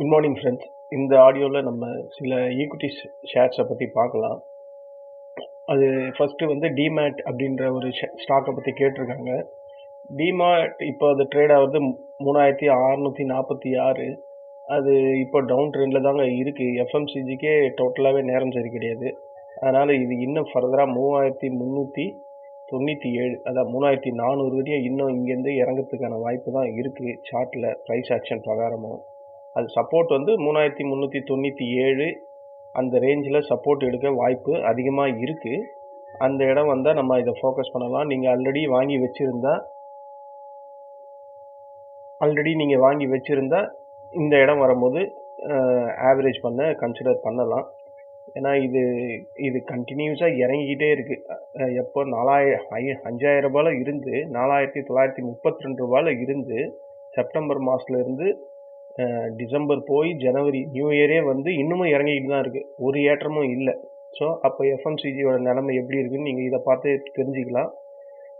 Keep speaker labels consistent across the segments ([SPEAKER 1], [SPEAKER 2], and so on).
[SPEAKER 1] Good morning friends இந்த ஆடியோவில் நம்ம சில ஈக்விட்டி ஷேர்ஸை பற்றி பார்க்கலாம். அது ஃபஸ்ட்டு வந்து டிமேட் அப்படின்ற ஒரு ஸ்டாக்கை பற்றி கேட்டிருக்காங்க. டிமேட் இப்போ அது ட்ரேட் ஆகுது மூணாயிரத்தி அறநூற்றி நாற்பத்தி ஆறு. அது இப்போ டவுன் ட்ரெண்டில் தாங்க இருக்குது எஃப்எம்சிஜிக்கே டோட்டலாகவே நேரம் சரி கிடையாது. அதனால் இது இன்னும் ஃபர்தராக மூவாயிரத்தி முந்நூற்றி தொண்ணூற்றி ஏழு அதான் மூணாயிரத்தி நானூறு வரையும் இன்னும் இங்கேருந்து இறங்கிறதுக்கான வாய்ப்பு தான் இருக்குது சார்ட்டில் ப்ரைஸ் ஆக்ஷன் பிரகாரமும் அது சப்போர்ட் வந்து மூணாயிரத்தி முந்நூற்றி தொண்ணூற்றி ஏழு அந்த ரேஞ்சில் சப்போர்ட் எடுக்க வாய்ப்பு அதிகமாக இருக்குது அந்த இடம் வந்தால் நம்ம இதை ஃபோக்கஸ் பண்ணலாம். நீங்கள் ஆல்ரெடி வாங்கி வச்சுருந்தா ஆல்ரெடி நீங்கள் வாங்கி வச்சுருந்தா இந்த இடம் வரும்போது ஆவரேஜ் பண்ண கன்சிடர் பண்ணலாம். ஏன்னா இது இது கண்டினியூஸாக இறங்கிக்கிட்டே இருக்குது எப்போ நாலாய ஐ அஞ்சாயிரம் ரூபாயில் இருந்து நாலாயிரத்தி தொள்ளாயிரத்தி முப்பத்தி ரெண்டு ரூபாயில் இருந்து செப்டம்பர் மாதத்துலேருந்து டிசம்பர் போய் ஜனவரி நியூ இயரே வந்து இன்னமும் இறங்கிக்கிட்டு தான் இருக்குது ஒரு ஏற்றமும் இல்லை. ஸோ அப்போ எஃப்எம்சிஜியோட நிலைமை எப்படி இருக்குன்னு நீங்கள் இதை பார்த்து தெரிஞ்சுக்கலாம்.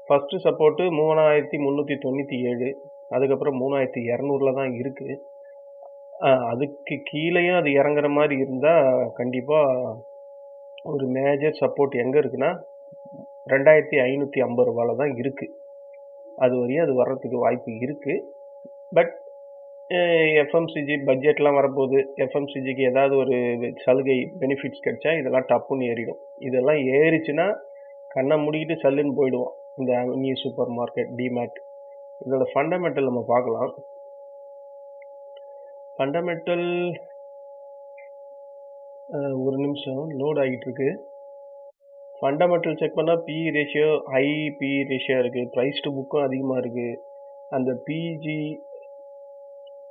[SPEAKER 1] ஃபஸ்ட்டு சப்போர்ட்டு மூணாயிரத்தி முந்நூற்றி தொண்ணூற்றி ஏழு அதுக்கப்புறம் மூணாயிரத்தி இரநூறுல தான் இருக்குது அதுக்கு கீழேயும் அது இறங்குற மாதிரி இருந்தால் கண்டிப்பாக ஒரு மேஜர் சப்போர்ட் எங்கே இருக்குன்னா ரெண்டாயிரத்தி ஐநூற்றி ஐம்பது ரூபாயில் தான் இருக்குது அது வரையும் அது வர்றதுக்கு வாய்ப்பு இருக்குது பட் எஃப்எம்சிஜி பட்ஜெட்லாம் வரப்போகுது. எஃப்எம்சிஜிக்கு ஏதாவது ஒரு சலுகை பெனிஃபிட்ஸ் கிடைச்சா இதெல்லாம் டப்புன்னு ஏறிடும். இதெல்லாம் ஏறிச்சுன்னா கண்ணை மூடிக்கிட்டு சல்லுன்னு போயிடுவோம். இந்த நியூ சூப்பர் மார்க்கெட் டிமேட் இதோட ஃபண்டமெண்டல் நம்ம பார்க்கலாம். ஃபண்டமெண்டல் ஒரு நிமிஷம் லோட் ஆகிட்டு இருக்கு. ஃபண்டமெண்டல் செக் பண்ணால் P ratio high P ratio இருக்குது ப்ரைஸ் டு புக்கும் அதிகமாக இருக்குது அந்த பிஜி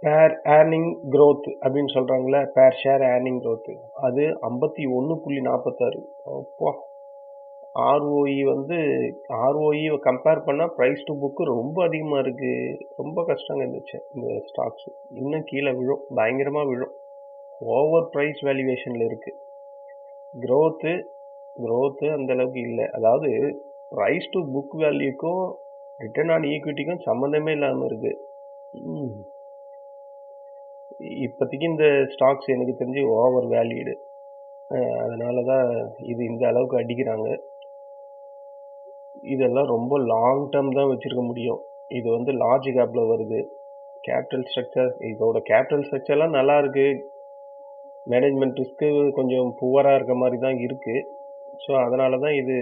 [SPEAKER 1] பேர் ஏர்னிங் க்ரோத் அப்படின்னு சொல்கிறாங்களே பேர் ஷேர் ஏர்னிங் க்ரோத் அது ஐம்பத்தி ஒன்று புள்ளி நாற்பத்தாறு அப்பா. ஆர்ஓஇ வந்து ஆர்ஓஇ கம்பேர் பண்ணால் ப்ரைஸ் டு புக்கு ரொம்ப அதிகமாக இருக்குது ரொம்ப கஷ்டங்க இருந்துச்சு இந்த ஸ்டாக்ஸ் இன்னும் கீழே விழும். பயங்கரமாக விழும். ஓவர் ப்ரைஸ் வேல்யூவேஷனில் இருக்குது க்ரோத்து க்ரோத்து அந்த அளவுக்கு இல்லை. அதாவது ப்ரைஸ் டு புக் வேல்யூக்கும் ரிட்டர்ன் ஆன் ஈக்விட்டிக்கும் சம்மந்தமே இல்லாமல் இருக்குது இப்போதைக்கு இந்த ஸ்டாக்ஸ் எனக்கு தெரிஞ்சு ஓவர் வேல்யூடு. அதனால தான் இது இந்த அளவுக்கு அடிக்கிறாங்க. இதெல்லாம் ரொம்ப லாங் டேர்ம் தான் வச்சுருக்க முடியும். இது வந்து லார்ஜ் கேப்பில் வருது. கேபிட்டல் ஸ்ட்ரக்சர் இதோட கேபிட்டல் ஸ்ட்ரக்சர்லாம் நல்லா இருக்குது மேனேஜ்மெண்ட் ரிஸ்க்கு கொஞ்சம் புவராக இருக்க மாதிரி தான் இருக்குது ஸோ அதனால தான் இது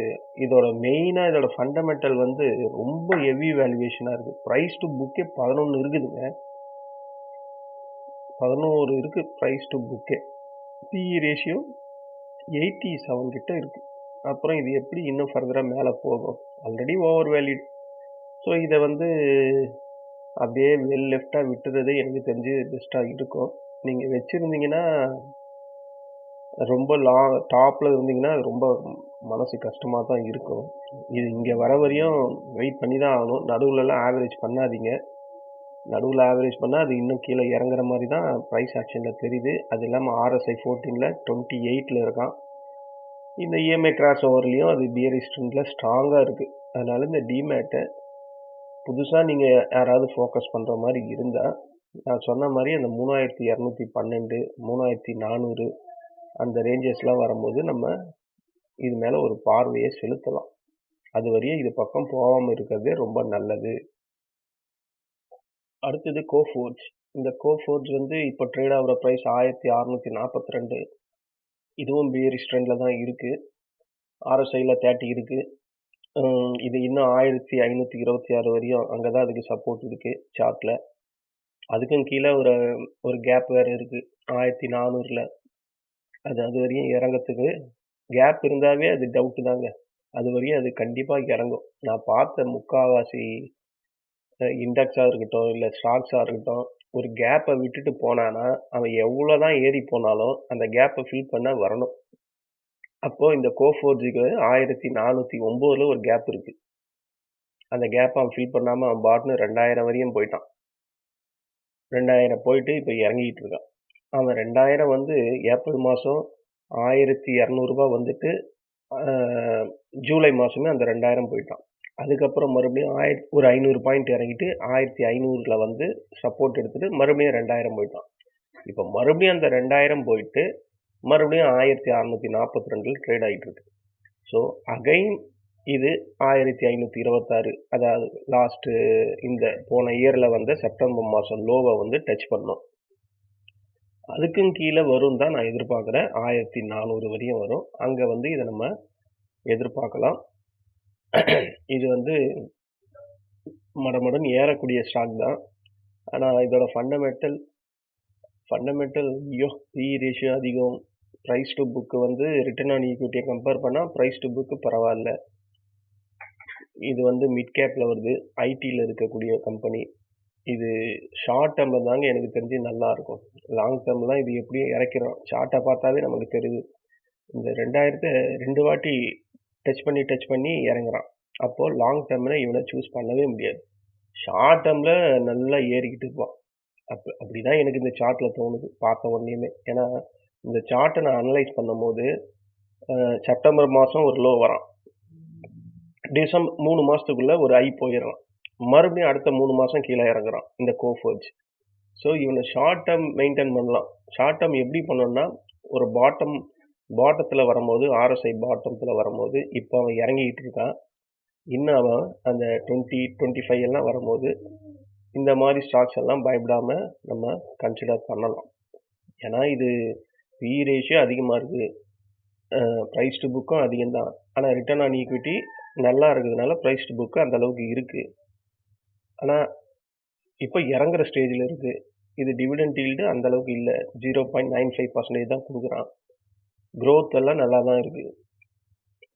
[SPEAKER 1] இதோட மெயினாக இதோட ஃபண்டமெண்டல் வந்து ரொம்ப ஹெவி வேல்யூவேஷனாக இருக்குது ப்ரைஸ் டு புக்கே பதினொன்று இருக்குதுங்க. பதினோரு இருக்குது ப்ரைஸ் டு புக்கே பிஇ ரேஷியோ எயிட்டி செவன் கிட்ட இருக்குது அப்புறம் இது எப்படி இன்னும் ஃபர்தராக மேலே போகும்? ஆல்ரெடி ஓவர் வேல்யூட் ஸோ இதை வந்து அப்படியே வெல் லெஃப்டாக விட்டுறது எனக்கு தெரிஞ்சு பெஸ்ட்டாக இருக்கும். நீங்கள் வச்சுருந்தீங்கன்னா ரொம்ப லா டாப்பில் இருந்தீங்கன்னா ரொம்ப மனசு கஷ்டமாக தான் இருக்கும். இது இங்கே வர வரையும் வெயிட் பண்ணி தான் ஆகணும். நடுவுலலாம் ஆவரேஜ் பண்ணாதீங்க. நடுவில் ஆவரேஜ் பண்ணால் அது இன்னும் கீழே இறங்குற மாதிரி தான் ப்ரைஸ் ஆக்ஷனில் தெரியுது. அது இல்லாமல் ஆர்எஸ்ஐ ஃபோர்டீனில் டுவெண்ட்டி எயிட்டில் இருக்கான். இந்த இஎம்ஐ கிராஸ் ஓவர்லேயும் அது பியரிஸ் ட்ரெண்டில் ஸ்ட்ராங்காக இருக்குது அதனால் இந்த டிமேட்டை புதுசாக நீங்கள் யாராவது ஃபோக்கஸ் பண்ணுற மாதிரி இருந்தால் நான் சொன்ன மாதிரி அந்த மூணாயிரத்தி இரநூத்தி பன்னெண்டு மூணாயிரத்தி நானூறு அந்த ரேஞ்சஸ்லாம் வரும்போது நம்ம இது மேலே ஒரு பார்வையை செலுத்தலாம். அது வரையும் இது பக்கம் போகாமல் இருக்கிறதே ரொம்ப நல்லது. அடுத்தது கோஃபோர்ஜ் இந்த கோஃபோர்ஜ் வந்து இப்போ ட்ரேட் ஆகிற ப்ரைஸ் ஆயிரத்தி அறநூற்றி நாற்பத்தி ரெண்டு. இதுவும் பியரிஸ் ட்ரெண்டில் தான் இருக்குது ஆர்எஸ்ஐயில் தேர்ட்டி இருக்குது இது இன்னும் ஆயிரத்தி ஐநூற்றி இருபத்தி ஆறு வரையும் அங்கே தான் அதுக்கு சப்போர்ட் இருக்குது சார்ட்டில் அதுக்கும் கீழே ஒரு ஒரு கேப் வேறு இருக்குது ஆயிரத்தி நானூறில். அது அது வரையும் இறங்கிறதுக்கு கேப் இருந்தாவே அது டவுட்டு தாங்க. அது வரையும் அது கண்டிப்பாக இறங்கும். நான் பார்த்த முக்கால்வாசி இண்டெக்ஸாக இருக்கட்டும் இல்லை ஸ்டாக்ஸாக இருக்கட்டும் ஒரு கேப்பை விட்டுட்டு போனானா அவன் எவ்வளோ தான் ஏறி போனாலும் அந்த கேப்பை ஃபில் பண்ண வரணும். அப்போது இந்த கோஃபோர்ஜுக்கு ஆயிரத்தி நானூற்றி ஒம்போதில் ஒரு கேப் இருக்குது அந்த கேப்பை அவன் ஃபில் பண்ணாமல் அவன் பாட்னு ரெண்டாயிரம் வரையும் போயிட்டான். ரெண்டாயிரம் போயிட்டு இப்போ இறங்கிக்கிட்டு இருக்கான். அவன் ரெண்டாயிரம் வந்து ஏப்ரல் மாதம் ஆயிரத்தி இரநூறுபா வந்துட்டு ஜூலை மாதமே அந்த ரெண்டாயிரம் போயிட்டான். அதுக்கப்புறம் மறுபடியும் ஆயிரத்தி ஒரு ஐநூறு பாயிண்ட் இறங்கிட்டு ஆயிரத்தி ஐநூறில் வந்து சப்போர்ட் எடுத்துட்டு மறுபடியும் ரெண்டாயிரம் போயிட்டான். இப்போ மறுபடியும் அந்த ரெண்டாயிரம் போயிட்டு மறுபடியும் ஆயிரத்தி அறநூற்றி நாற்பத்தி ரெண்டில் ட்ரேட் ஆகிட்டு இருக்கு. ஸோ அகைன் இது ஆயிரத்தி ஐநூற்றி இருபத்தாறு அதாவது லாஸ்ட்டு இந்த போன இயரில் வந்த செப்டம்பர் மாதம் லோவை வந்து டச் பண்ணோம். அதுக்கும் கீழே வரும் தான் நான் எதிர்பார்க்குறேன். ஆயிரத்தி நானூறு வரையும் வரும். அங்கே வந்து இதை நம்ம எதிர்பார்க்கலாம். இது வந்து மடமடன் ஏறக்கூடிய ஸ்டாக் தான். ஆனால் இதோட ஃபண்டமெண்டல் ஃபண்டமெண்டல் ஐயோ பி ரேஷியோ அதிகம். ப்ரைஸ் டு புக்கு வந்து ரிட்டர்ன் ஆன் ஈக்விட்டியை கம்பேர் பண்ணால் ப்ரைஸ் டு புக்கு பரவாயில்ல. இது வந்து மிட் கேப்பில் வருது. ஐடியில் இருக்கக்கூடிய கம்பெனி இது ஷார்ட் டேர்மில் தாங்க எனக்கு தெரிஞ்சு நல்லா இருக்கும். லாங் டேர்ம்லாம் இது எப்படியும் இறக்கிறோம். ஷார்ட்டை பார்த்தாவே நமக்கு தெரியுது. இந்த ரெண்டாயிரத்தை ரெண்டு வாட்டி டச் பண்ணி டச் பண்ணி இறங்குறான். அப்போது லாங் டேர்மில் இவனை சூஸ் பண்ணவே முடியாது. ஷார்ட் டேர்மில் நல்லா ஏறிக்கிட்டு இருப்பான். அப்போ அப்படி தான் எனக்கு இந்த சார்ட்டில் தோணுது. பார்த்த உடனேயுமே. ஏன்னா இந்த சார்ட்டை நான் அனலைஸ் பண்ணும்போது செப்டம்பர் மாதம் ஒரு லோ வரான். டிசம்பர் மூணு மாதத்துக்குள்ளே ஒரு ஐ போயிடுறான். மறுபடியும் அடுத்த மூணு மாதம் கீழே இறங்குறான். இந்த கோஃபோர்ஜ் ஸோ இவனை ஷார்ட் டேர்ம் மெயின்டைன் பண்ணலாம். ஷார்ட் டேர்ம் எப்படி பண்ணணும்னா ஒரு பாட்டம் பாட்டத்தில் வரும்போது ஆர்எஸ்ஐ பாட்டத்தில் வரும்போது இப்போ அவன் இறங்கிக்கிட்டு இருக்கான். இன்னும் அவன் அந்த டுவெண்ட்டி டுவெண்ட்டி ஃபைவ் எல்லாம் வரும்போது இந்த மாதிரி ஸ்டாக்ஸ் எல்லாம் பயப்படாமல் நம்ம கன்சிடர் பண்ணலாம். ஏன்னா இது பி ரேஷியோ அதிகமாக இருக்குது ப்ரைஸ் டு புக்கும் அதிகம்தான். ஆனால் ரிட்டர்ன் ஆன் ஈக்விட்டி நல்லா இருக்கிறதுனால ப்ரைஸ் டு புக்கு அந்தளவுக்கு இருக்குது ஆனால் இப்போ இறங்குற ஸ்டேஜில் இருக்குது இது டிவிடெண்ட் ஈல்டு அந்தளவுக்கு இல்லை. Zero point nine five percentage தான் கொடுக்குறான். க்ரோத் எல்லாம் நல்லா தான் இருக்குது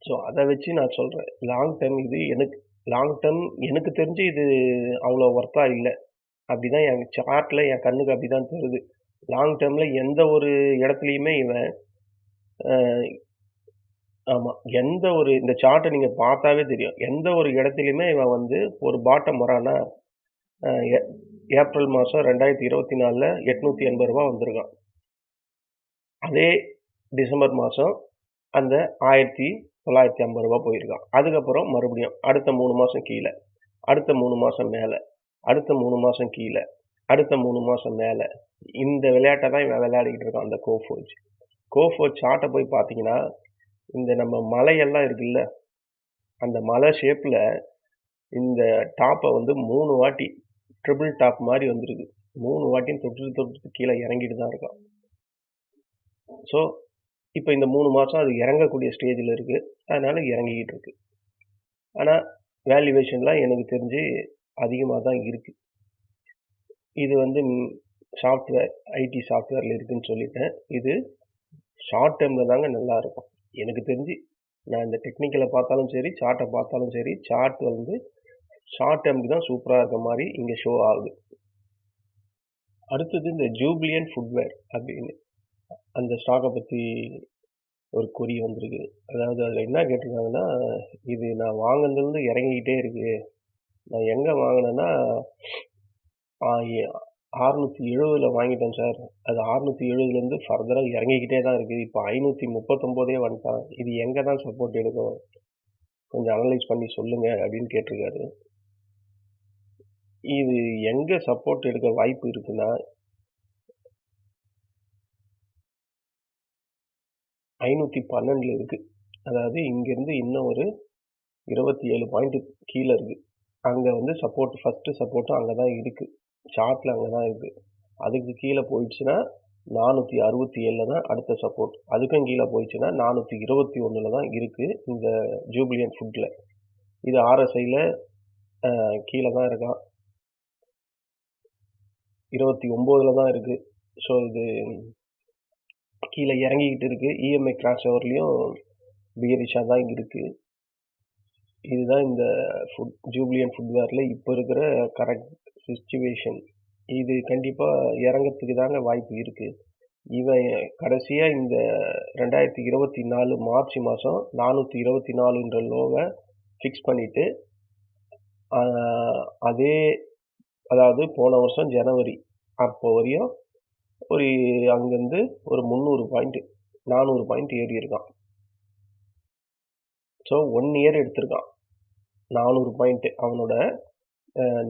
[SPEAKER 1] ஸோ அதை வச்சு நான் சொல்கிறேன் லாங் டேர்ம் இது எனக்கு லாங் டேர்ம் எனக்கு தெரிஞ்சு இது அவ்வளோ ஒர்த்தாக இல்லை. அப்படி தான் என் சார்ட்டில் என் கண்ணுக்கு அப்படி தான் தெரியுது லாங் டேர்மில் எந்த ஒரு இடத்துலையுமே இவன் ஆமாம் எந்த ஒரு இந்த சார்ட்டை நீங்கள் பார்த்தாவே தெரியும். எந்த ஒரு இடத்துலையுமே இவன் வந்து ஒரு பாட்டம் வரானா ஏப்ரல் மாதம் ரெண்டாயிரத்தி இருபத்தி நாலில் எட்நூற்றி எண்பது ரூபா வந்திருக்கான். அதே டிசம்பர் மாதம் அந்த ஆயிரத்தி தொள்ளாயிரத்தி ஐம்பது ரூபா போயிருக்கான். அதுக்கப்புறம் மறுபடியும் அடுத்த மூணு மாதம் கீழே அடுத்த மூணு மாதம் மேலே அடுத்த மூணு மாதம் கீழே அடுத்த மூணு மாதம் மேலே. இந்த விளையாட்டை தான் இவன் விளையாடிக்கிட்டு இருக்கான் அந்த கோஃபோஜ். கோஃபோஜ் சார்ட்டை போய் பார்த்தீங்கன்னா இந்த நம்ம மலையெல்லாம் இருக்குல்ல அந்த மலை ஷேப்பில் இந்த டாப்பை வந்து மூணு வாட்டி ட்ரிபிள் டாப் மாதிரி வந்திருக்கு. மூணு வாட்டியும் தொட்டு தொட்டு கீழே இறங்கிட்டு தான் இருக்கான். ஸோ இப்போ இந்த மூணு மாதம் அது இறங்கக்கூடிய ஸ்டேஜில் இருக்குது அதனால் இறங்கிக்கிட்டு இருக்கு. ஆனால் வேல்யூவேஷன்லாம் எனக்கு தெரிஞ்சு அதிகமாக தான் இருக்குது இது வந்து சாஃப்ட்வேர் ஐடி சாஃப்ட்வேரில் இருக்குதுன்னு சொல்லிட்டேன். இது ஷார்ட் டேர்மில் தாங்க நல்லா இருக்கும். எனக்கு தெரிஞ்சு நான் இந்த டெக்னிக்கலை பார்த்தாலும் சரி சார்ட்டை பார்த்தாலும் சரி சார்ட் வந்து ஷார்ட் டேர்முக்கு தான் சூப்பராக இருக்க மாதிரி இங்கே ஷோ ஆகுது. அடுத்தது இந்த ஜூப்ளியன் ஃபுட்வேர் அப்படின்னு. அந்த ஸ்டாக்கை பற்றி ஒரு குறி வந்திருக்கு. அதாவது அதில் என்ன கேட்டிருக்காங்கன்னா இது நான் வாங்கினதுலேருந்து இறங்கிக்கிட்டே இருக்கு. நான் எங்கே வாங்கினேன்னா அறுநூற்றி எழுபதில் வாங்கிட்டேன் சார். அது அறுநூற்றி எழுபதுலேருந்து ஃபர்தராக இறங்கிக்கிட்டே தான் இருக்குது. இப்போ ஐநூற்றி முப்பத்தொம்போதே வந்துட்டான். இது எங்கே தான் சப்போர்ட் எடுக்கும்? கொஞ்சம் அனலைஸ் பண்ணி சொல்லுங்கள் அப்படின்னு கேட்டிருக்காரு. இது எங்கே சப்போர்ட் எடுக்க வாய்ப்பு இருக்குன்னா ஐநூற்றி பன்னெண்டில் இருக்குது அதாவது இங்கேருந்து இன்னும் ஒரு இருபத்தி ஏழு பாயிண்ட்டு கீழே இருக்குது அங்கே வந்து சப்போர்ட் ஃபஸ்ட்டு சப்போர்ட்டும் அங்கே தான் இருக்குது சார்ட்டில் அங்கே தான் இருக்குது அதுக்கு கீழே போயிடுச்சுன்னா நானூற்றி அறுபத்தி ஏழில் தான் அடுத்த சப்போர்ட் அதுக்கும் கீழே போயிடுச்சுன்னா நானூற்றி இருபத்தி ஒன்றில் தான் இருக்குது இந்த ஜூப்ளியன் ஃபுட்டில் இது ஆர்எஸ்ஐயில் கீழே தான் இருக்கான். இருபத்தி ஒம்போதில் தான் இருக்குது ஸோ இது கீழே இறங்கிக்கிட்டு இருக்குது இஎம்ஐ கிராஸ் ஓவர்லேயும் பியரிஷாக தான் இருக்குது இதுதான் இந்த ஃபுட் ஜூப்ளியன் ஃபுட்வேரில் இப்போ இருக்கிற கரெக்ட் சுச்சுவேஷன் இது கண்டிப்பாக இறங்கிறதுக்கு தாங்க வாய்ப்பு இருக்குது இவன் கடைசியாக இந்த ரெண்டாயிரத்தி இருபத்தி நாலு மார்ச் மாதம் நானூற்றி இருபத்தி நாலுன்ற லோவை ஃபிக்ஸ் பண்ணிவிட்டு அதே அதாவது போன வருஷம் ஜனவரி அப்போ வரையும் ஒரு அங்கேருந்து ஒரு முந்நூறு பாயிண்ட்டு நானூறு பாயிண்ட் ஏறி இருக்கான். ஸோ ஒன் இயர் எடுத்திருக்கான். நானூறு பாயிண்ட்டு அவனோட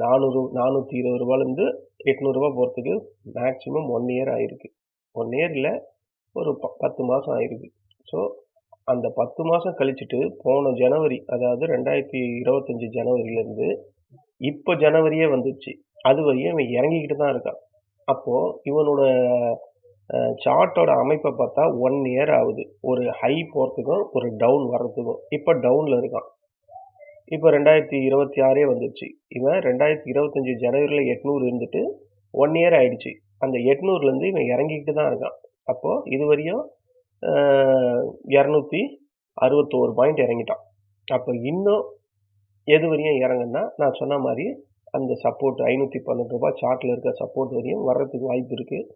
[SPEAKER 1] நானூறு நானூற்றி இருபது ரூபாலேருந்து எட்நூறுரூவா போகிறதுக்கு மேக்ஸிமம் ஒன் இயர் ஆயிருக்கு. ஒன் இயர் இல்லை ஒரு ப பத்து மாதம் ஆயிருக்கு. ஸோ அந்த பத்து மாதம் கழிச்சிட்டு போன ஜனவரி அதாவது ரெண்டாயிரத்தி இருபத்தஞ்சி ஜனவரியிலேருந்து இப்போ ஜனவரியே வந்துச்சு. அது வரையும் அவன் இறங்கிக்கிட்டு தான் இருக்கான். அப்போது இவனோட சார்ட்டோட அமைப்பை பார்த்தா ஒன் இயர் ஆகுது. ஒரு ஹை போகிறதுக்கும் ஒரு டவுன் வர்றதுக்கும் இப்போ டவுனில் இருக்கான். இப்போ ரெண்டாயிரத்தி இருபத்தி ஆறே வந்துடுச்சு இவன் ரெண்டாயிரத்தி இருபத்தஞ்சி ஜனவரியில் எட்நூறு இருந்துட்டு ஒன் இயர் ஆயிடுச்சு. அந்த எட்நூறுலேருந்து இவன் இறங்கிக்கிட்டு தான் இருக்கான். அப்போது இது வரையும் இரநூத்தி அறுபத்தோரு பாயிண்ட் இறங்கிட்டான். அப்போ இன்னும் எது வரையும் இறங்குன்னா நான் சொன்ன மாதிரி அந்த சப்போர்ட் ஐநூற்றி பன்னெண்டு ரூபாய் சார்ட்டில் இருக்க சப்போர்ட் வரையும் வர்றதுக்கு வாய்ப்பு இருக்குது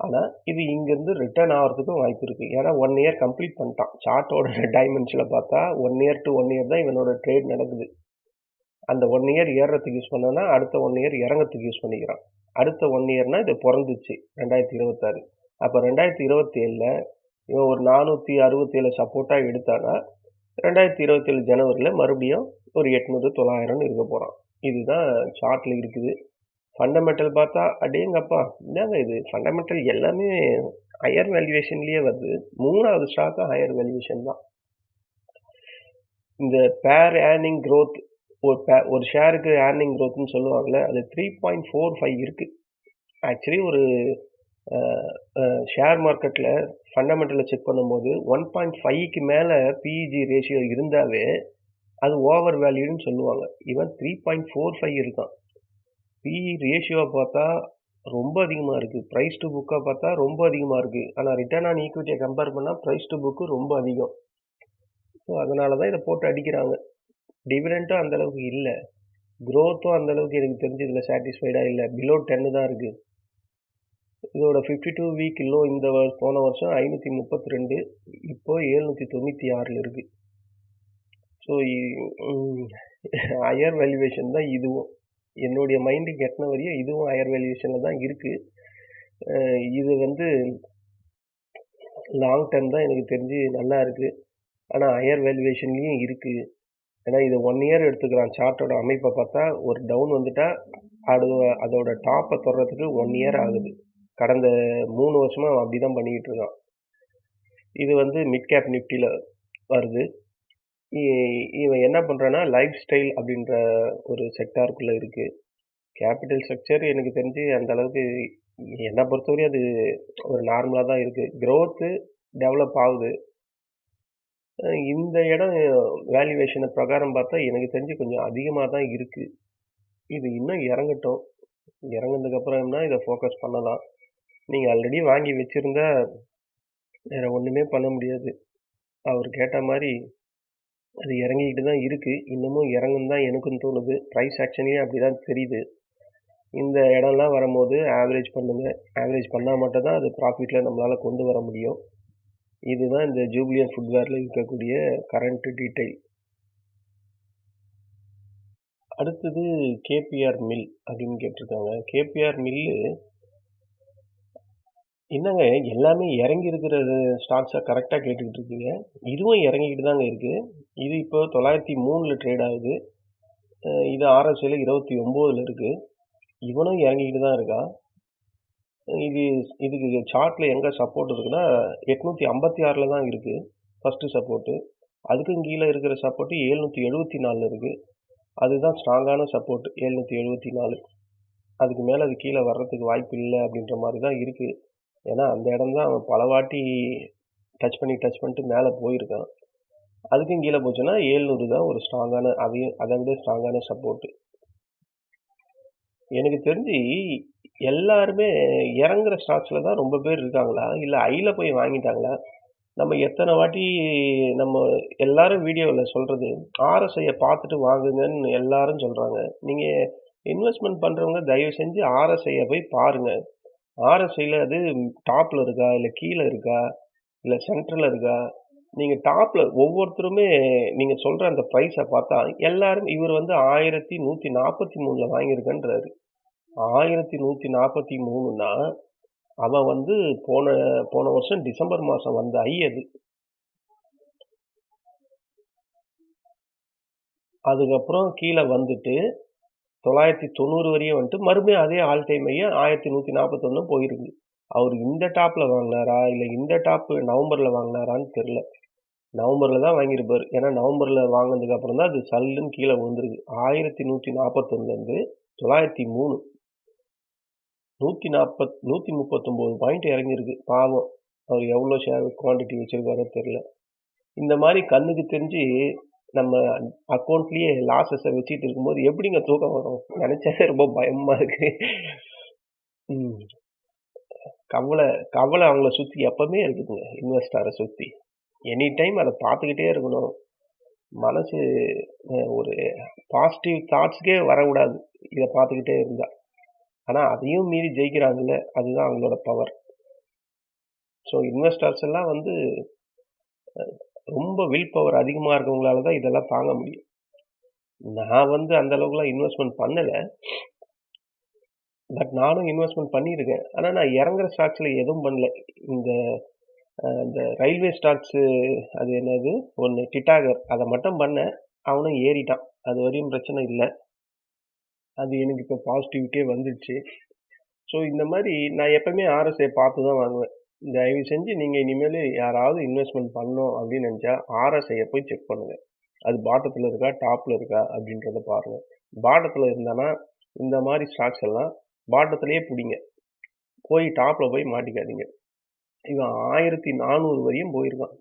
[SPEAKER 1] ஆனால் இது இங்கேருந்து ரிட்டர்ன் ஆகிறதுக்கும் வாய்ப்பு இருக்குது ஏன்னா ஒன் இயர் கம்ப்ளீட் பண்ணிட்டான். சார்ட்டோட டைமென்ஷனில் பார்த்தா one year to one year தான் இவனோட ட்ரேட் நடக்குது. அந்த ஒன் இயர் ஏறுறதுக்கு யூஸ் பண்ணோன்னா அடுத்த ஒன் இயர் இறங்கிறதுக்கு யூஸ் பண்ணிக்கிறான். அடுத்த ஒன் இயர்னால் இது பிறந்துச்சு ரெண்டாயிரத்தி இருபத்தாறு. அப்போ ரெண்டாயிரத்தி இருபத்தி ஏழில் இவன் ஒரு நானூற்றி அறுபத்தேழு சப்போர்ட்டாக எடுத்தானா ரெண்டாயிரத்தி இருபத்தேழு ஜனவரியில் மறுபடியும் ஒரு எட்நூறு தொள்ளாயிரம்னு இருக்க போகிறான் இதுதான் சார்ட்ல இருக்குது. ஃபண்டமெண்டல் பார்த்தா அடேங்கப்பா என்னங்க இது? ஃபண்டமெண்டல் எல்லாமே ஹையர் வேல்யூவேஷன்லேயே வருது. மூணாவது ஸ்டாக்கும் ஹையர் வேல்யூவேஷன் தான். இந்த பேர் ஏர்னிங் க்ரோத் ஒரு பே ஒரு ஷேருக்கு ஏர்னிங் க்ரோத்னு சொல்லுவாங்கள்ல அது த்ரீ பாயிண்ட் ஃபோர் ஃபைவ் இருக்குது ஆக்சுவலி ஒரு ஷேர் மார்க்கெட்டில் ஃபண்டமெண்டலில் செக் பண்ணும்போது ஒன் பாயிண்ட் ஃபைவ்க்கு மேலே பிஇஜி ரேஷியோ இருந்தாவே அது ஓவர் வேல்யூன்னு சொல்லுவாங்க. இவன் த்ரீ பாயிண்ட் ஃபோர் ஃபைவ் இருக்கான். பிஇ ரேஷியோவை பார்த்தா ரொம்ப அதிகமாக இருக்குது ப்ரைஸ் டு புக்காக பார்த்தா ரொம்ப அதிகமாக இருக்குது ஆனால் ரிட்டர்ன் ஆன் ஈக்விட்டியை கம்பேர் பண்ணால் ப்ரைஸ் டு புக்கு ரொம்ப அதிகம். ஸோ அதனால தான் இதை போட்டு அடிக்கிறாங்க. டிவிடெண்ட்டும் அந்தளவுக்கு இல்லை. க்ரோத்தும் அந்தளவுக்கு எனக்கு தெரிஞ்சதில் சாட்டிஸ்ஃபைடாக இல்லை. பிலோ டென்னு தான் இருக்குது இதோட ஃபிஃப்டி டூ வீக் இல்லை இந்த போன வருஷம் ஐநூற்றி முப்பத்தி ரெண்டு இப்போ எழுநூற்றி தொண்ணூற்றி ஆறில் இருக்குது ஸோ ஹையர் வேல்யூவேஷன் தான் இதுவும். என்னுடைய மைண்டுக்கு எட்டின வரையும் இதுவும் ஹையர் வேல்யூவேஷனில் தான் இருக்குது இது வந்து லாங் டேர்ம் தான் எனக்கு தெரிஞ்சு நல்லா இருக்குது ஆனால் ஹையர் வேல்யூவேஷன்லேயும் இருக்குது ஏன்னா இது ஒன் இயர் எடுத்துக்கிறான் சார்ட்டோட அமைப்பை பார்த்தா ஒரு டவுன் வந்துட்டால் அது அதோட டாப்பை தொடர்றதுக்கு ஒன் இயர் ஆகுது. கடந்த மூணு வருஷமாக அவன் அப்படி தான் பண்ணிக்கிட்டு இருக்கான். இது வந்து மிட் கேப் நிஃப்டியில் வருது. இவன் என்ன பண்ணுறான்னா லைஃப் ஸ்டைல் அப்படின்ற ஒரு செக்டாருக்குள்ளே இருக்குது கேபிட்டல் ஸ்ட்ரக்சர் எனக்கு தெரிஞ்சு அந்த அளவுக்கு என்னை பொறுத்தவரையும் அது ஒரு நார்மலாக தான் இருக்குது க்ரோத்து டெவலப் ஆகுது. இந்த இடம் வேல்யூவேஷனை பிரகாரம் பார்த்தா எனக்கு தெரிஞ்சு கொஞ்சம் அதிகமாக தான் இருக்குது இது இன்னும் இறங்கட்டும். இறங்கினதுக்கப்புறம்னா இதை ஃபோக்கஸ் பண்ணலாம். நீங்கள் ஆல்ரெடி வாங்கி வச்சுருந்தா வேற ஒன்றுமே பண்ண முடியாது. அவர் கேட்ட மாதிரி அது இறங்கிக்கிட்டு தான் இருக்குது இன்னமும் இறங்குன்னு தான் எனக்கும் தோணுது. ப்ரைஸ் ஆக்ஷன்லேயும் அப்படி தான் தெரியுது. இந்த இடம்லாம் வரும்போது ஆவரேஜ் பண்ணுங்கள் ஆவரேஜ் பண்ணால் மட்டும் தான் அது ப்ராஃபிட்டில் நம்மளால் கொண்டு வர முடியும். இதுதான் இந்த ஜூப்ளியன் ஃபுட்வேரில் இருக்கக்கூடிய கரண்ட் டீட்டெயில் அடுத்தது கேபிஆர் மில் அப்படின்னு கேட்டிருக்காங்க. கேபிஆர் மில்லு என்னங்க எல்லாமே இறங்கி இருக்கிற ஸ்டாக்ஸை கரெக்டாக கேட்டுக்கிட்டு இருக்கீங்க. இதுவும் இறங்கிக்கிட்டு தாங்க இருக்குது இது இப்போ தொள்ளாயிரத்தி மூணில் ட்ரேட் ஆகுது. இது ஆர்எஸ்ஐயில் இருபத்தி ஒம்போதில் இருக்குது இவனும் இறங்கிக்கிட்டு தான் இருக்கான் இது இதுக்கு சார்ட்டில் எங்கே சப்போர்ட் இருக்குன்னா எட்நூற்றி ஐம்பத்தி ஆறில் தான் இருக்குது ஃபஸ்ட்டு சப்போர்ட்டு அதுக்கும் கீழே இருக்கிற சப்போர்ட்டு ஏழ்நூற்றி எழுபத்தி நாலில் இருக்குது அதுதான் ஸ்ட்ராங்கான சப்போர்ட் ஏழ்நூற்றி எழுபத்தி நாலு. அதுக்கு மேலே அது கீழே வர்றதுக்கு வாய்ப்பு இல்லை அப்படின்ற மாதிரி தான் இருக்குது ஏன்னா அந்த இடம் தான் அவன் பலவாட்டி டச் பண்ணி டச் பண்ணிட்டு மேலே போயிருக்கான். அதுக்கும் கீழே போச்சுன்னா ஏழ்நூறு தான் ஒரு ஸ்ட்ராங்கான அதையும் அதை விட ஸ்ட்ராங்கான சப்போர்ட்டு எனக்கு தெரிஞ்சு எல்லாருமே இறங்குற ஸ்டாக்ஸில் தான் ரொம்ப பேர் இருக்காங்களா? இல்லை ஐயில் போய் வாங்கிட்டாங்களா? நம்ம எத்தனை வாட்டி நம்ம எல்லாரும் வீடியோவில் சொல்கிறது ஆர்எஸ்ஐயை பார்த்துட்டு வாங்குங்கன்னு எல்லாரும் சொல்கிறாங்க நீங்கள் இன்வெஸ்ட்மெண்ட் பண்ணுறவங்க தயவு செஞ்சு ஆர்எஸ்ஐயை போய் பாருங்கள் ஆர்எஸ்ஐயில் அது டாப்பில் இருக்கா? இல்லை கீழே இருக்கா? இல்லை சென்ட்ரலில் இருக்கா? நீங்கள் டாப்பில் ஒவ்வொருத்தருமே நீங்கள் சொல்கிற அந்த ப்ரைஸை பார்த்தா எல்லாரும் இவர் வந்து ஆயிரத்தி நூற்றி நாற்பத்தி மூணில் வாங்கியிருக்கன்றாரு. ஆயிரத்தி நூற்றி நாற்பத்தி மூணுனா அவன் வந்து போன போன வருஷம் டிசம்பர் மாதம் வந்த ஐ அது. அதுக்கப்புறம் கீழே வந்துட்டு தொள்ளாயிரத்தி தொண்ணூறு வரையும் வந்துட்டு மறுபடியும் அதே ஆல் டைம் ஐயா ஆயிரத்தி நூற்றி நாற்பத்தொன்னு போயிருக்கு. அவர் இந்த டாப்பில் வாங்கினாரா? இல்லை இந்த டாப்பு நவம்பரில் வாங்கினாரான்னு தெரில நவம்பரில் தான் வாங்கியிருப்பார். ஏன்னா நவம்பரில் வாங்கினதுக்கு அப்புறம் தான் அது சல்லுன்னு கீழே விழுந்துருக்கு. ஆயிரத்தி நூற்றி நாற்பத்தொன்னுலேருந்து தொள்ளாயிரத்தி மூணு. நூற்றி நாற்பத் நூற்றி முப்பத்தொம்போது பாயிண்ட் இறங்கியிருக்கு. பாவம். அவர் எவ்வளோ ஷேர் குவான்டிட்டி வச்சுருக்காரோ தெரில இந்த மாதிரி கண்ணுக்கு தெரிஞ்சு நம்ம அக்கௌண்ட்லேயே லாஸஸை வச்சுட்டு இருக்கும்போது எப்படிங்க தூக்கம் வரும்? நினைச்சாலே ரொம்ப பயமாக இருக்கு. ம். கவலை கவலை அவங்கள சுற்றி எப்பவுமே இருக்குதுங்க. இன்வெஸ்டாரை சுற்றி எனி டைம் அதை பார்த்துக்கிட்டே இருக்கணும். மனசு ஒரு பாசிட்டிவ் தாட்ஸ்க்கே வரக்கூடாது. இதை பார்த்துக்கிட்டே இருந்தா. ஆனால் அதையும் மீறி ஜெயிக்கிறாங்கல்ல அதுதான் அவங்களோட பவர் ஸோ இன்வெஸ்டர்ஸ் எல்லாம் வந்து ரொம்ப வில் பவர் அதிகமாக இருக்கவங்களால தான் இதெல்லாம் தாங்க முடியும். நான் வந்து அந்த அளவுக்குலாம் இன்வெஸ்ட்மெண்ட் பண்ணலை. பட் நானும் இன்வெஸ்ட்மெண்ட் பண்ணியிருக்கேன். ஆனால் நான் இறங்குற ஸ்டாக்ஸில் எதுவும் பண்ணல. இந்த இந்த ரயில்வே ஸ்டாக்ஸு அது என்னது? ஒன்று டிட்டாகர் அதை மட்டும் பண்ணேன். அவனும் ஏறிட்டான். அது வரையும் பிரச்சனை இல்லை. அது எனக்கு இப்போ பாசிட்டிவிட்டியே வந்துடுச்சு ஸோ இந்த மாதிரி நான் எப்பவுமே ஆர்எஸ்ஐ பார்த்து தான் வாங்குவேன். தயவு செஞ்சு நீங்கள் இனிமேல் யாராவது இன்வெஸ்ட்மெண்ட் பண்ணோம் அப்படின்னு நினச்சா ஆர்எஸ்ஐயை போய் செக் பண்ணுங்கள் அது பாட்டத்தில் இருக்கா டாப்பில் இருக்கா அப்படின்றத பாருங்கள் பாட்டத்தில் இருந்தானா இந்த மாதிரி ஸ்டாக்ஸ் எல்லாம் பாட்டத்திலேயே பிடிங்க. போய் டாப்பில் போய் மாட்டிக்காதீங்க. இவன் ஆயிரத்தி நானூறு வரையும் போயிருக்கான்.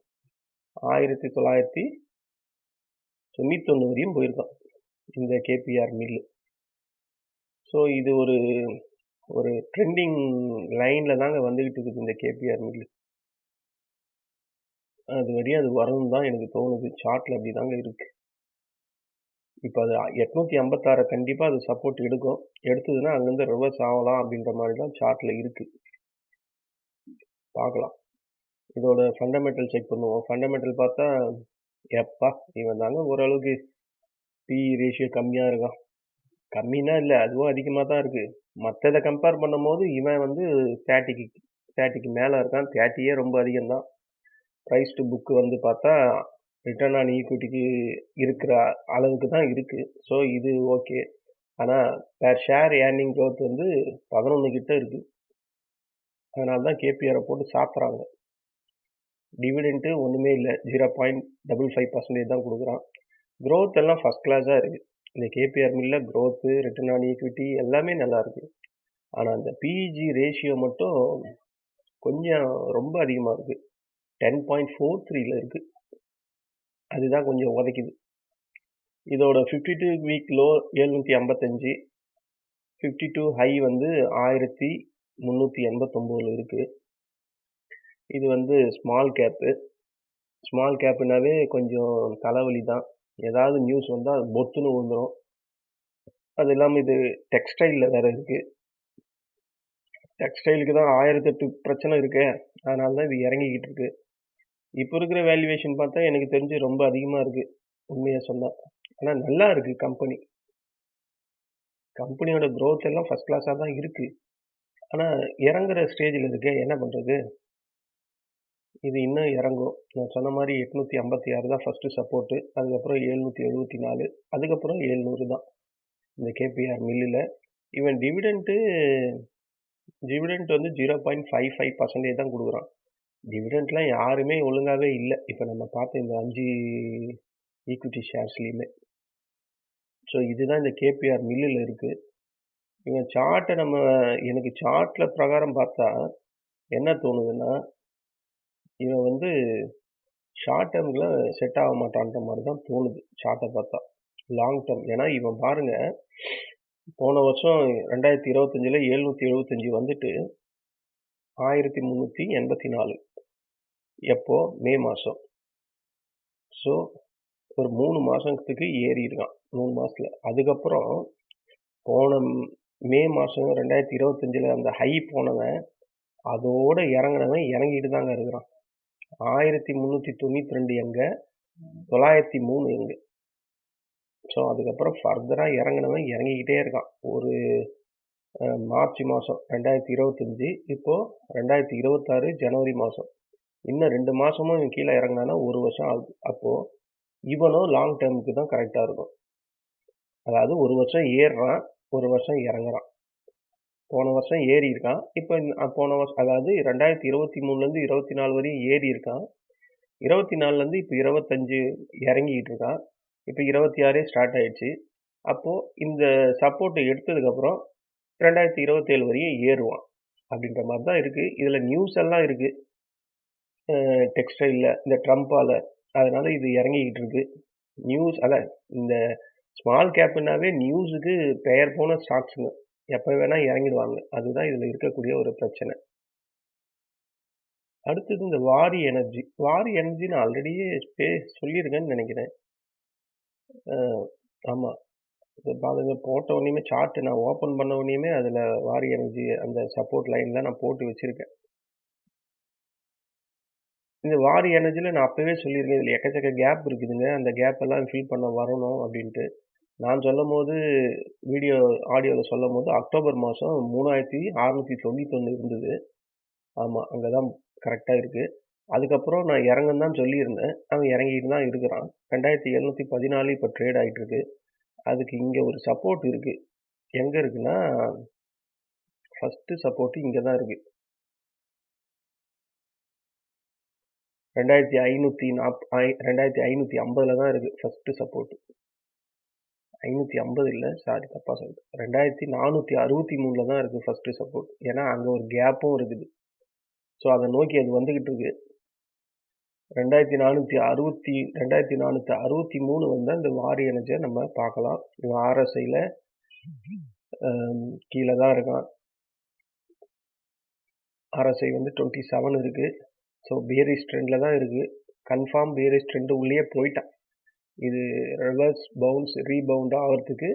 [SPEAKER 1] ஆயிரத்தி தொள்ளாயிரத்தி தொண்ணூத்தொன்று வரையும் போயிருக்கான். இந்த கேபிஆர் மில்லு ஸோ இது ஒரு ஒரு ட்ரெண்டிங் லைனில் தாங்க வந்துக்கிட்டு இருக்குது இந்த கேபிஆர் மில்லு அது வரையும் அது வரணும் தான் எனக்கு தோணுது. சார்ட்டில் அப்படி தாங்க இருக்கு. இப்போ அது எட்நூத்தி ஐம்பத்தாறு கண்டிப்பாக அது சப்போர்ட் எடுக்கும். எடுத்ததுன்னா அங்கேருந்து ரிவர்ஸ் ஆகலாம் அப்படின்ற மாதிரி தான் சார்ட்டில் இருக்கு. பார்க்கலாம் இதோட ஃபண்டமெண்டல் செக் பண்ணுவோம். ஃபண்டமெண்டல் பார்த்தா எப்பா இவன் தாங்க ஓரளவுக்கு பி ரேஷியோ கம்மியாக இருக்கான். கம்மின்னா இல்லை அதுவும் அதிகமாக தான் இருக்குது மற்றதை கம்பேர் பண்ணும்போது இவன் வந்து தேர்ட்டிக்கு தேர்ட்டிக்கு மேலே இருக்கான். தேர்ட்டியே ரொம்ப அதிகம்தான். ப்ரைஸ் டு புக்கு வந்து பார்த்தா ரிட்டர்ன் ஆன் ஈக்விட்டிக்கு இருக்கிற அளவுக்கு தான் இருக்குது ஸோ இது ஓகே ஆனால் பேர் ஷேர் ஏர்னிங் க்ரோத் வந்து பதினொன்று கிட்ட இருக்குது அதனால தான் கேபிஆரை போட்டு சாத்துறாங்க டிவிடென்ட்டு ஒன்றுமே இல்லை. Zero point double five percentage தான் கொடுக்குறான். க்ரோத் எல்லாம் ஃபஸ்ட் கிளாஸாக இருக்குது இந்த கேபிஆர் மில்ல க்ரோத்து ரிட்டர்ன் ஆன் ஈக்விட்டி எல்லாமே நல்லாயிருக்கு ஆனால் அந்த பிஇஜி ரேஷியோ மட்டும் கொஞ்சம் ரொம்ப அதிகமாக இருக்குது டென் பாயிண்ட் ஃபோர் த்ரீல இருக்குது அதுதான் கொஞ்சம் உதைக்குது. இதோட ஃபிஃப்டி டூ வீக் லோ எழுநூற்றி ஐம்பத்தஞ்சு ஃபிஃப்டி டூ ஹை வந்து ஆயிரத்தி முந்நூற்றி எண்பத்தொம்போதில் இருக்குது இது வந்து ஸ்மால் கேப்பு ஸ்மால் கேப்புனாவே கொஞ்சம் தலைவலி தான். ஏதாவது நியூஸ் வந்தால் அது பொத்துன்னு வந்துடும் அது இல்லாமல் இது டெக்ஸ்டைலில் வேறு இருக்குது டெக்ஸ்டைலுக்கு தான் ஆயிரத்தெட்டு பிரச்சனை இருக்கு. அதனால தான் இது இறங்கிக்கிட்டு இருக்கு. இப்போ இருக்கிற வேல்யூவேஷன் பார்த்தா எனக்கு தெரிஞ்சு ரொம்ப அதிகமாக இருக்குது உண்மையாக சொன்னால் ஆனால் நல்லா இருக்குது கம்பெனி கம்பெனியோட க்ரோத் எல்லாம் ஃபஸ்ட் கிளாஸாக தான் இருக்குது ஆனால் இறங்குற ஸ்டேஜில் இருக்கே என்ன பண்ணுறது இது இன்னும் இறங்கும். நான் சொன்ன மாதிரி எட்நூற்றி ஐம்பத்தி ஆறு தான் ஃபஸ்ட்டு சப்போர்ட்டு அதுக்கப்புறம் எழுநூற்றி எழுபத்தி நாலு அதுக்கப்புறம் எழுநூறு தான். இந்த கேபிஆர் மில்லில். இவன் டிவிடெண்ட்டு டிவிடெண்ட் வந்து zero point five five percentage தான் கொடுக்குறான். டிவிடெண்ட்லாம் யாருமே ஒழுங்காகவே இல்லை. இப்போ நம்ம பார்த்த இந்த அஞ்சு ஈக்விட்டி ஷேர்ஸ்லேயுமே ஸோ இதுதான் இந்த கேபிஆர் மில்லில் இருக்குது இவன் சார்ட்டை நம்ம எனக்கு சார்ட்டில் பிரகாரம் பார்த்தா என்ன தோணுதுன்னா இவன் வந்து ஷார்ட் டேர்முக்குலாம் செட் ஆக மாட்டான்ற மாதிரி தான் தோணுது சார்ட்டை பார்த்தா. லாங் டேர்ம் ஏன்னா இவன் பாருங்க போன வருஷம் ரெண்டாயிரத்தி இருபத்தஞ்சில் எழுநூற்றி எழுபத்தஞ்சி வந்துட்டு ஆயிரத்தி முந்நூற்றி எண்பத்தி நாலு. எப்போ? மே மாதம் ஸோ ஒரு மூணு மாதத்துக்கு ஏறி இருக்கான் மூணு மாதத்தில் அதுக்கப்புறம் போன மே மாதம் ரெண்டாயிரத்தி இருபத்தஞ்சில் அந்த ஹை போனவன் அதோடு இறங்குனவன் இறங்கிட்டு தாங்க இருக்கிறான். ஆயிரத்தி முந்நூற்றி தொண்ணூற்றி ரெண்டு எங்கே? தொள்ளாயிரத்தி மூணு எங்கே? ஸோ அதுக்கப்புறம் ஃபர்தராக இறங்குனவன் இறங்கிக்கிட்டே இருக்கான். ஒரு மார்ச் மாதம் ரெண்டாயிரத்தி இருபத்தஞ்சி இப்போது ரெண்டாயிரத்தி இருபத்தாறு ஜனவரி மாதம் இன்னும் ரெண்டு மாதமும் இவன் கீழே இறங்குனானா ஒரு வருஷம் ஆகுது. அப்போது இவனும் லாங் டேர்முக்கு தான் கரெக்டாக இருக்கும். அதாவது ஒரு வருஷம் ஏறுறான் ஒரு வருஷம் இறங்குறான். போன வருஷம் ஏறி இருக்கான். இப்போ போன வருஷம் அதாவது ரெண்டாயிரத்தி இருபத்தி மூணுலேருந்து இருபத்தி நாலு வரையும் ஏறி இருக்கான். இருபத்தி நாலுலேருந்து இப்போ இருபத்தஞ்சு இறங்கிக்கிட்டு இருக்கான். இப்போ இருபத்தி ஆறே ஸ்டார்ட் ஆயிடுச்சு. அப்போது இந்த சப்போர்ட்டை எடுத்ததுக்கப்புறம் ரெண்டாயிரத்தி இருபத்தேழு வரையும் ஏறுவான் அப்படின்ற மாதிரி தான் இருக்குது இதில் நியூஸ் எல்லாம் இருக்குது டெக்ஸ்டைலில் இந்த ட்ரம்ப்பால் அதனால் இது இறங்கிக்கிட்டு இருக்கு. நியூஸ் அதான் இந்த ஸ்மால் கேப்புனாவே நியூஸுக்கு பெயர் போன ஸ்டாக்ஸுங்க எப்போ வேணால் இறங்கிடுவாங்க. அதுதான் இதில் இருக்கக்கூடிய ஒரு பிரச்சனை. அடுத்தது இந்த வாரி எனர்ஜி. வாரி எனர்ஜி நான் ஆல்ரெடியே பே சொல்லியிருக்கேன்னு நினைக்கிறேன். ஆமாம் இப்போ பாருங்க போட்ட உடனேயுமே சார்ட்டு நான் ஓப்பன் பண்ண உடனேயுமே அதில் வாரி எனர்ஜி அந்த சப்போர்ட் லைனில் நான் போட்டு வச்சுருக்கேன். இந்த வாரி எனர்ஜியில் நான் அப்போவே சொல்லியிருக்கேன். இதில் எக்கச்சக்க கேப் இருக்குதுங்க. அந்த கேப் எல்லாம் ஃபில் பண்ண வரணும் அப்படின்ட்டு. நான் சொல்லும் போது வீடியோ ஆடியோவில் சொல்லும் போது அக்டோபர் மாதம் மூணாயிரத்தி அறநூற்றி தொண்ணூத்தொன்று இருந்தது. ஆமாம் அங்கே தான் கரெக்டாக இருக்குது அதுக்கப்புறம் நான் இறங்குன்னு தான் சொல்லியிருந்தேன். அவன் இறங்கிட்டு தான் இருக்கிறான். ரெண்டாயிரத்தி எழுநூற்றி பதினாலு இப்போ ட்ரேட் ஆகிட்டு அதுக்கு இங்கே ஒரு சப்போர்ட் இருக்குது எங்கே இருக்குன்னா ஃபஸ்ட்டு சப்போர்ட்டு இங்கே தான் இருக்குது ரெண்டாயிரத்தி ஐநூற்றி நாப் ஐ ரெண்டாயிரத்தி ஐநூற்றி ஐம்பதில் தான் இருக்குது ஃபஸ்ட்டு சப்போர்ட்டு ஐநூற்றி ஐம்பது இல்லை? சாரி தப்பாக சொல்லிட்டு ரெண்டாயிரத்தி நானூற்றி அறுபத்தி மூணில் தான் இருக்குது ஃபஸ்ட்டு சப்போர்ட் ஏன்னா அங்கே ஒரு கேப்பும் இருக்குது. ஸோ அதை நோக்கி அது வந்துக்கிட்டு இருக்கு. ரெண்டாயிரத்தி நானூற்றி அறுபத்தி ரெண்டாயிரத்தி நானூற்றி அறுபத்தி மூணு வந்து அந்த வாரி எனர்ஜியை நம்ம பார்க்கலாம். இவன் ஆர்எஸ்ஐயில் கீழே தான் இருக்கான். ஆர்எஸ்ஐ வந்து டுவெண்ட்டி செவன் இருக்குது ஸோ பேரிஸ் ட்ரெண்டில் தான் இருக்குது கன்ஃபார்ம் பேரிஸ் ட்ரெண்டு உள்ளே போயிட்டான். இது ரிவர்ஸ் பவுன்ஸ் ரீபவுண்ட் ஆகிறதுக்கு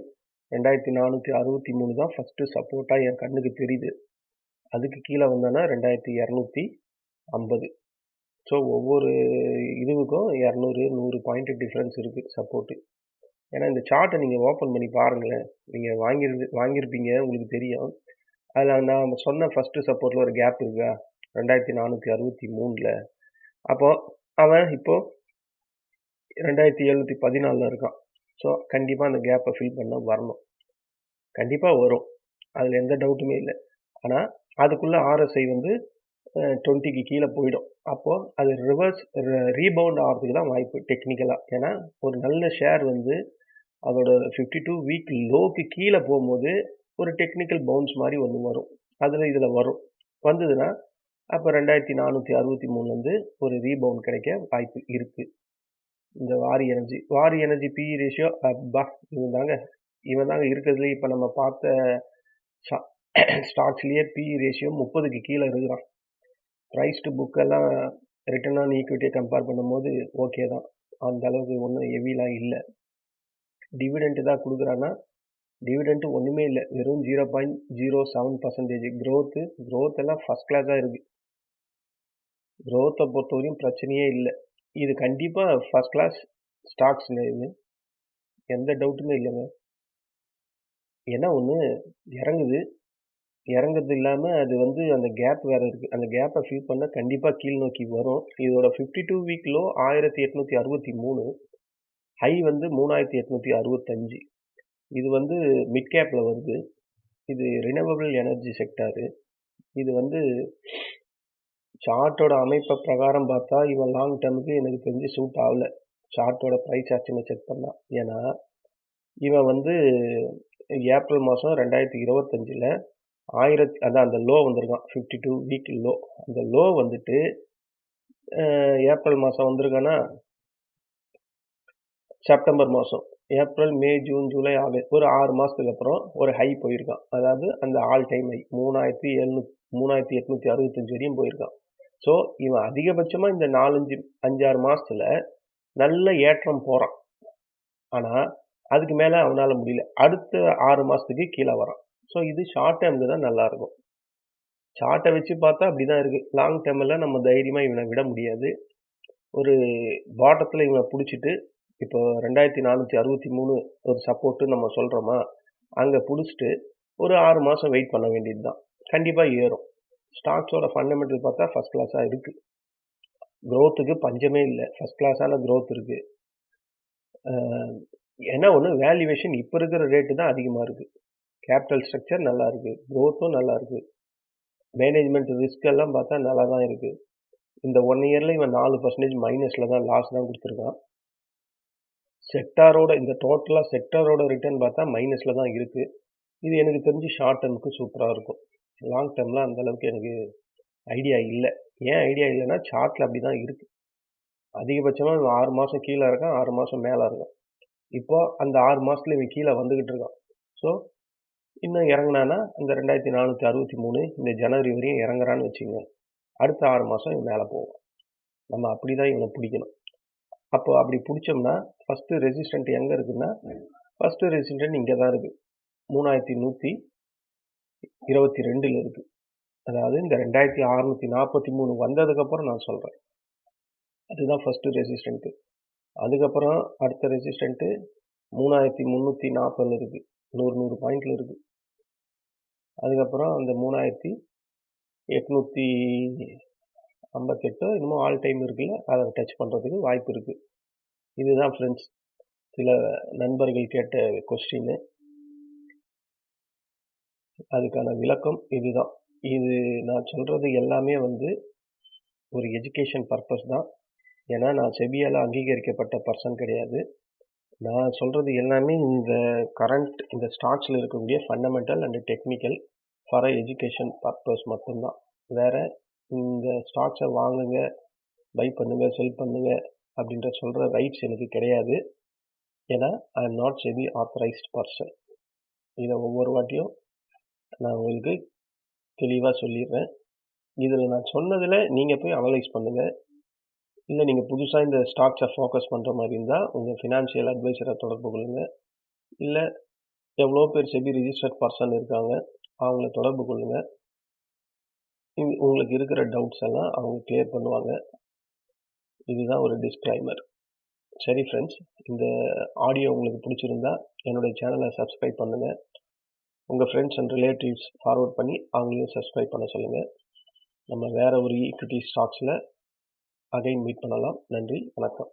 [SPEAKER 1] ரெண்டாயிரத்தி நானூற்றி அறுபத்தி மூணு தான் ஃபஸ்ட்டு சப்போர்ட்டாக என் கண்ணுக்கு தெரியுது. அதுக்கு கீழே வந்தோன்னா ரெண்டாயிரத்தி இரநூத்தி ஐம்பது. ஸோ ஒவ்வொரு இதுவுக்கும் இரநூறு நூறு பாயிண்ட் டிஃப்ரென்ஸ் இருக்குது சப்போர்ட்டு ஏன்னா இந்த சார்ட்டை நீங்கள் ஓப்பன் பண்ணி பாருங்களேன். நீங்கள் வாங்கியிருந்து வாங்கியிருப்பீங்க உங்களுக்கு தெரியும். அதில் நான் சொன்ன ஃபஸ்ட்டு சப்போர்ட்டில் ஒரு கேப் இருக்கா? ரெண்டாயிரத்தி நானூற்றி அறுபத்தி மூணில். அப்போது அவன் இப்போது ரெண்டாயிரத்தி எழுநூற்றி பதினாலில் இருக்கான். ஸோ கண்டிப்பாக அந்த கேப்பை ஃபில் பண்ண வரணும். கண்டிப்பாக வரும். அதில் எந்த டவுட்டுமே இல்லை. ஆனால் அதுக்குள்ளே ஆர்எஸ்ஐ வந்து டுவெண்ட்டிக்கு கீழே போயிடும். அப்போது அது ரிவர்ஸ் ரீபவுண்ட் ஆகிறதுக்கு தான் வாய்ப்பு டெக்னிக்கலாக ஏன்னா ஒரு நல்ல ஷேர் வந்து அதோட ஃபிஃப்டி டூ வீக் லோக்கு கீழே போகும்போது ஒரு டெக்னிக்கல் பவுன்ஸ் மாதிரி ஒன்று வரும். அதில் இதில் வரும். வந்ததுன்னா அப்போ ரெண்டாயிரத்தி நானூற்றி அறுபத்தி மூணுலேருந்து ஒரு ரீபவுண்ட் கிடைக்க வாய்ப்பு இருக்குது இந்த வாரி எனர்ஜி. வாரி எனர்ஜி பிஇ ரேஷியோ அப்பா இவன் தாங்க இவன் தாங்க இருக்கிறதுலே இப்போ நம்ம பார்த்த ஸ்டாக்ஸ்லேயே பிஇ ரேஷியோ முப்பதுக்கு கீழே இருக்கிறான் ப்ரைஸ் டு புக்கெல்லாம் ரிட்டர்ன் ஆன் ஈக்விட்டியை கம்பேர் பண்ணும்போது ஓகே தான். அந்த அளவுக்கு ஒன்றும் ஹெவிலாம் இல்லை. டிவிடெண்ட்டு தான் கொடுக்குறான்னா டிவிடெண்ட்டு ஒன்றுமே இல்லை. வெறும் zero point zero seven percentage growth growth எல்லாம் ஃபஸ்ட் கிளாஸாக இருக்குது க்ரோத்தை பொறுத்தவரையும் பிரச்சனையே இல்லை. இது கண்டிப்பாக ஃபஸ்ட் கிளாஸ் ஸ்டாக்ஸ்ங்க இது. எந்த டவுட்டுமே இல்லைங்க. ஏன்னா ஒன்று இறங்குது. இறங்குறது இல்லாமல் அது வந்து அந்த கேப் வேறு இருக்குது அந்த கேப்பை ஃபில் பண்ணால் கண்டிப்பாக கீழ் நோக்கி வரும். இதோட ஃபிஃப்டி டூ வீக் லோ ஆயிரத்தி எட்நூற்றி அறுபத்தி மூணு. ஹை வந்து மூணாயிரத்தி எட்நூற்றி அறுபத்தஞ்சு இது வந்து மிட் கேப்பில் வருது. இது ரினவபிள் எனர்ஜி செக்டாரு இது வந்து சார்ட்டோட அமைப்பை பிரகாரம் பார்த்தா இவன் லாங் டேர்முக்கு எனக்கு தெரிஞ்சு சூட் ஆகல. சார்ட்டோட ப்ரைஸ் ஆக்ஷனை செக் பண்ணா. ஏன்னா இவன் வந்து ஏப்ரல் மாதம் ரெண்டாயிரத்தி இருபத்தஞ்சில் ஆயிரத்தி அதான் அந்த லோ வந்திருக்கான். ஃபிஃப்டி டூ வீக் லோ அந்த லோ வந்துட்டு ஏப்ரல் மாதம் வந்திருக்கானா செப்டம்பர் மாதம் April May June July August ஒரு ஆறு மாதத்துக்கு அப்புறம் ஒரு ஹை போயிருக்கான். அதாவது அந்த ஆல் டைம் ஹை மூணாயிரத்தி எழுநூத்தி மூணாயிரத்தி எட்நூற்றி அறுபத்தஞ்சு வரையும் போயிருக்கான். ஸோ இவன் அதிகபட்சமாக இந்த நாலஞ்சு அஞ்சாறு மாதத்தில் நல்ல ஏற்றம் போகிறான் ஆனால் அதுக்கு மேலே அவனால் முடியல. அடுத்த ஆறு மாதத்துக்கு கீழே வரான். ஸோ இது ஷார்ட் டேர்முக்கு தான் நல்லாயிருக்கும் ஷார்ட்டை வச்சு பார்த்தா அப்படி தான் இருக்குது லாங் டேர்மில் நம்ம தைரியமாக இவனை விட முடியாது. ஒரு பாட்டத்தில் இவனை பிடிச்சிட்டு இப்போ ரெண்டாயிரத்தி நானூற்றி அறுபத்தி மூணு ஒரு சப்போர்ட்டு நம்ம சொல்கிறோமா அங்கே பிடிச்சிட்டு ஒரு ஆறு மாதம் வெயிட் பண்ண வேண்டியது தான் கண்டிப்பாக ஏறும். ஸ்டாக்ஸோட ஃபண்டமெண்டல் பார்த்தா ஃபஸ்ட் கிளாஸாக இருக்குது க்ரோத்துக்கு பஞ்சமே இல்லை. ஃபஸ்ட் கிளாஸான க்ரோத் இருக்குது ஏன்னா ஒன்று வேல்யூவேஷன் இப்போ இருக்கிற ரேட்டு தான் அதிகமாக இருக்குது கேபிட்டல் ஸ்ட்ரக்சர் நல்லா இருக்குது க்ரோத்தும் நல்லா இருக்குது மேனேஜ்மெண்ட் ரிஸ்க் எல்லாம் பார்த்தா நல்லா தான் இருக்குது இந்த ஒன் இயரில் இவன் நாலு பர்சன்டேஜ் மைனஸில் தான் லாஸ் தான் கொடுத்துருக்கான். செக்டாரோட இந்த டோட்டலாக செக்டாரோட ரிட்டர்ன் பார்த்தா மைனஸில் தான் இருக்குது இது எனக்கு தெரிஞ்சு ஷார்ட் டேர்முக்கு சூப்பராக இருக்கும். லாங் டேர்மில் அந்தளவுக்கு எனக்கு ஐடியா இல்லை. ஏன் ஐடியா இல்லைன்னா சார்ட்டில் அப்படி தான் இருக்குது அதிகபட்சமாக இவன் ஆறு மாதம் கீழே இருக்கான் ஆறு மாதம் மேலே இருக்கான். இப்போ அந்த ஆறு மாதத்துல இவன் கீழே வந்துக்கிட்டு இருக்கான். ஸோ இன்னும் இறங்கினான்னா இந்த ரெண்டாயிரத்தி நானூற்றி அறுபத்தி மூணு இந்த ஜனவரி வரையும் இறங்குறான்னு வச்சுங்க அடுத்த ஆறு மாதம் இவன் மேலே போவான். நம்ம அப்படி தான் இவனை பிடிக்கணும். அப்போ அப்படி பிடிச்சோம்னா ஃபஸ்ட்டு ரெசிஸ்டன்ட் எங்கே இருக்குன்னா ஃபஸ்ட்டு ரெசிஸ்டன்ட் இங்கே தான் இருக்குது மூணாயிரத்தி நூற்றி இருபத்தி ரெண்டில் இருக்குது அதாவது இந்த ரெண்டாயிரத்தி அறநூற்றி நாற்பத்தி மூணு வந்ததுக்கப்புறம் நான் சொல்கிறேன் அதுதான் ஃபஸ்ட்டு ரெசிஸ்டண்ட்டு அதுக்கப்புறம் அடுத்த ரெசிஸ்டண்ட்டு மூணாயிரத்தி முந்நூற்றி நாற்பதில் இருக்குது நூறு நூறு பாயிண்டில் இருக்குது அதுக்கப்புறம் அந்த மூணாயிரத்தி எட்நூற்றி ஐம்பத்தெட்டோ இன்னமும் ஆல் டைம் இருக்குல்ல அதை டச் பண்ணுறதுக்கு வாய்ப்பு இருக்குது இதுதான் ஃப்ரெண்ட்ஸ் சில நண்பர்கள் கேட்ட கொஸ்டின்னு அதுக்கான விளக்கம் இதுதான். இது நான் சொல்கிறது எல்லாமே வந்து ஒரு எஜுகேஷன் பர்பஸ் தான். ஏன்னா நான் செபியால் அங்கீகரிக்கப்பட்ட பர்சன் கிடையாது. நான் சொல்கிறது எல்லாமே இந்த கரண்ட் இந்த ஸ்டாக்ஸில் இருக்கக்கூடிய fundamental and technical for a education purpose மட்டும்தான். வேறு இந்த ஸ்டாக்ஸை வாங்குங்க பை பண்ணுங்கள் செல் பண்ணுங்க அப்படின்ற சொல்கிற ரைட்ஸ் எனக்கு கிடையாது. ஏன்னா I am not SEBI authorised person இதை ஒவ்வொரு வாட்டியும் நான் உங்களுக்கு தெளிவாக சொல்லிடுறேன். இதில் நான் சொன்னதில் நீங்கள் போய் அனலைஸ் பண்ணுங்கள் இல்லை நீங்கள் புதுசாக இந்த ஸ்டாக்ஸை ஃபோக்கஸ் பண்ணுற மாதிரி இருந்தால் உங்கள் ஃபினான்ஷியல் அட்வைசரை தொடர்பு கொள்ளுங்கள் இல்லை எவ்வளோ பேர் செபி ரிஜிஸ்டர்ட் பர்சன் இருக்காங்க அவங்கள தொடர்பு கொள்ளுங்கள் உங்களுக்கு இருக்கிற டவுட்ஸ் எல்லாம் அவங்க கிளியர் பண்ணுவாங்க. இதுதான் ஒரு டிஸ்க்ளைமர் சரி ஃப்ரெண்ட்ஸ் இந்த ஆடியோ உங்களுக்கு பிடிச்சிருந்தா என்னுடைய சேனலை சப்ஸ்கிரைப் பண்ணுங்கள் உங்கள் ஃப்ரெண்ட்ஸ் அண்ட் ரிலேட்டிவ்ஸ் ஃபார்வர்ட் பண்ணி அவங்களையும் சப்ஸ்கிரைப் பண்ண சொல்லுங்கள் நம்ம வேறு ஒரு ஈக்விட்டி ஸ்டாக்ஸில் அகைன் மீட் பண்ணலாம். நன்றி வணக்கம்.